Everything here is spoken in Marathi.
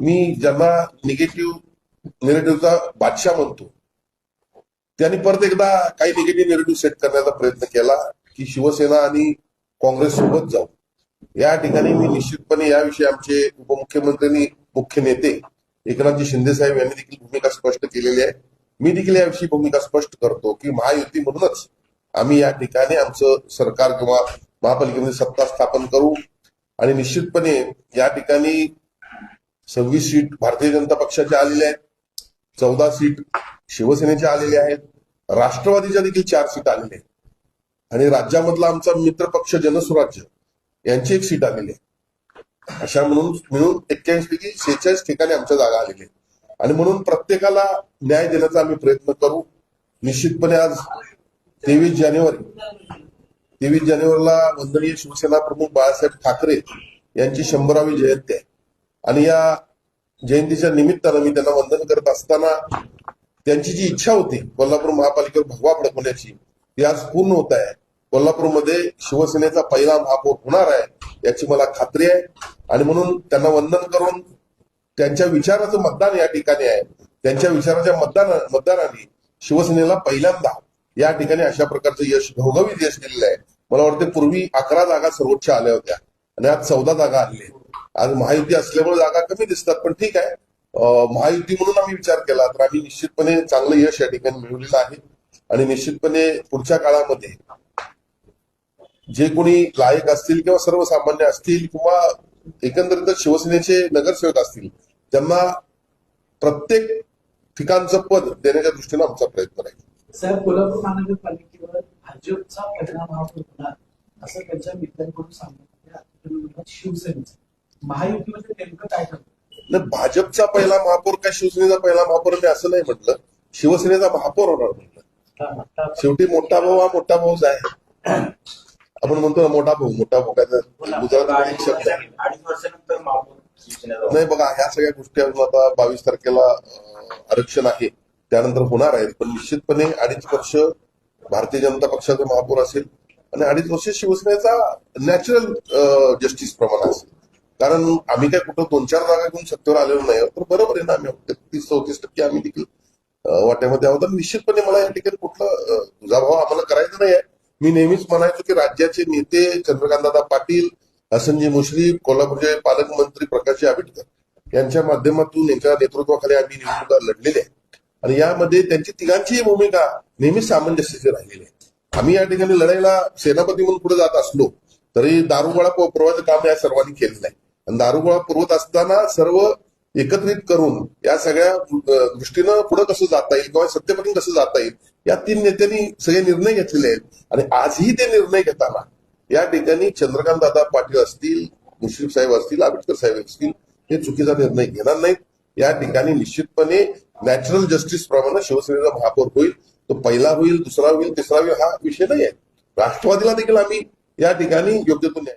मी ज्यांना निगेटिव्ह निगेटिव्हचा बादशाह म्हणतो त्यांनी परत एकदा काही निगेटिव्ह निगेटिव्ह सेट करण्याचा प्रयत्न केला की शिवसेना आणि काँग्रेस सोबत जाऊ. या ठिकाणी मी निश्चितपणे याविषयी आमचे उपमुख्यमंत्री मुख्य नेते एकनाथजी शिंदे साहेब यांनी देखील भूमिका स्पष्ट केलेली आहे. मी देखील याविषयी भूमिका स्पष्ट करतो की महायुती म्हणूनच आम्ही या ठिकाणी आमचं सरकार किंवा महापालिकेमध्ये सत्ता स्थापन करू. आणि निश्चितपणे या ठिकाणी सव्वीस सीट भारतीय जनता पक्षाच्या आलेल्या आहेत. चौदा सीट शिवसेनेच्या आलेल्या आहेत. राष्ट्रवादीच्या देखील चार सीट आलेल्या आहेत. आणि राज्यामधला आमचा मित्र पक्ष जनसुराज्य यांची एक सीट आलेली आहे. अशा म्हणून मिळून एक्क्याऐंशी पैकी सेहेचाळीस ठिकाणी आमच्या जागा आलेल्या आहेत. आणि म्हणून प्रत्येकाला न्याय देण्याचा आम्ही प्रयत्न करू. निश्चितपणे आज तेवीस जानेवारी तेवीस जानेवारीला वंदनीय शिवसेना प्रमुख बाळासाहेब ठाकरे यांची शंभरावी जयंती आहे. आणि या जयंतीच्या निमित्तानं मी त्यांना वंदन करत असताना त्यांची जी इच्छा होती कोल्हापूर महापालिकेवर भगवा फडकवण्याची ती आज पूर्ण होत आहे. कोल्हापूरमध्ये शिवसेनेचा पहिला महापौर होणार आहे याची मला खात्री आहे. आणि म्हणून त्यांना वंदन करून त्यांच्या विचाराचं मतदान या ठिकाणी आहे. त्यांच्या विचाराच्या मतदान मतदानाने शिवसेनेला पहिल्यांदा या ठिकाणी अशा प्रकारचं यश घवघवीत यश दिलेलं आहे. मला वाटतं पूर्वी अकरा जागा सर्वोच्च आल्या होत्या. आणि आज चौदा जागा आलेल्या आहेत. आज महायुती असल्यामुळे जागा कमी दिसतात पण ठीक आहे. महायुती म्हणून आम्ही विचार केला तर आम्ही निश्चितपणे चांगलं यश या ठिकाणी मिळवलेलं आहे. आणि निश्चितपणे पुढच्या काळामध्ये जे कोणी लायक असतील किंवा सर्वसामान्य असतील किंवा एकंदरीतच शिवसेनेचे नगरसेवक असतील त्यांना प्रत्येक ठिकाणचं पद देण्याच्या दृष्टीने आमचा प्रयत्न राहील साहेब कोल्हापूर महानगरपालिकेवर भाजपचा परिणाम हा होणार असं त्यांच्या मित्रांकडून सांगण्यात शिवसेनेचा. महायुतीमध्ये नेमकं काय करतो भाजपचा पहिला महापौर काय शिवसेनेचा पहिला महापौर मी असं नाही म्हटलं. शिवसेनेचा महापौर होणार म्हटलं. शेवटी मोठा भाऊ हा मोठा भाऊच आहे. आपण म्हणतो ना मोठा भाऊ मोठा भाऊ काय एक शब्द आहे. अडीच वर्षानंतर महापौर शिवसेनेचा नाही बघा ह्या सगळ्या गोष्टी अजून आता बावीस तारखेला आरक्षण आहे. त्यानंतर होणार आहेत. पण निश्चितपणे अडीच वर्ष भारतीय जनता पक्षाचा महापौर असेल आणि अडीच वर्ष शिवसेनेचा नॅचरल जस्टिस प्रमाण असेल. कारण आम्ही काय कुठं दोन चार जागा घेऊन सत्तेवर आलेलो नाही तर बरोबर आहे ना आम्ही तेहतीस चौतीस टक्के आम्ही देखील वाट्यामध्ये आहोत. आणि निश्चितपणे मला या ठिकाणी कुठला तुझा भाव आम्हाला करायचा नाही आहे. मी नेहमीच म्हणायचो की राज्याचे नेते चंद्रकांतदादा पाटील हसनजी मुश्रीफ कोल्हापूरचे पालकमंत्री प्रकाशजी आंबेडकर यांच्या माध्यमातून यांच्या नेतृत्वाखाली आम्ही निवडणुका लढलेल्या आहेत. आणि यामध्ये त्यांची तिघांचीही भूमिका नेहमीच सामंजस्याची राहिलेली आहे. आम्ही या ठिकाणी लढाईला सेनापती म्हणून पुढे जात असलो तरी दारुगोळा प्रवाहाचं काम या सर्वांनी केलेलं आहे दारुगोळा पुरवत असताना सर्व एकत्रित करून या सगळ्या दृष्टीनं पुढे कसं जाता येईल किंवा सत्तेपर्यंत कसं जाता येईल या तीन नेत्यांनी सगळे निर्णय घेतलेले आहेत. आणि आजही ते निर्णय घेताना या ठिकाणी चंद्रकांत दादा पाटील असतील मुश्रीफ साहेब असतील आंबेडकर साहेब असतील हे चुकीचा निर्णय घेणार नाहीत. या ठिकाणी निश्चितपणे नॅचरल जस्टिस प्रमाणे शिवसेनेचा महापौर होईल तो पहिला होईल दुसरा होईल तिसरा होईल हा विषय नाही आहे राष्ट्रवादीला देखील आम्ही या ठिकाणी योग्य तो न्याय